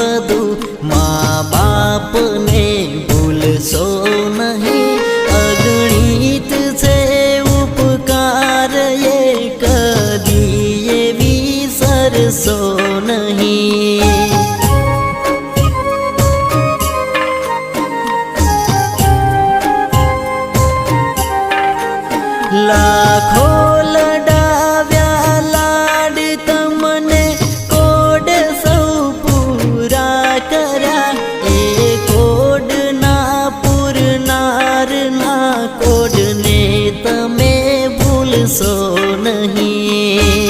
બધું મા બાપને ભૂલશો નહીં. અગણિત છે ઉપકાર એ કદી એ વિસરશો નહીં. લાખો લડ सो नहीं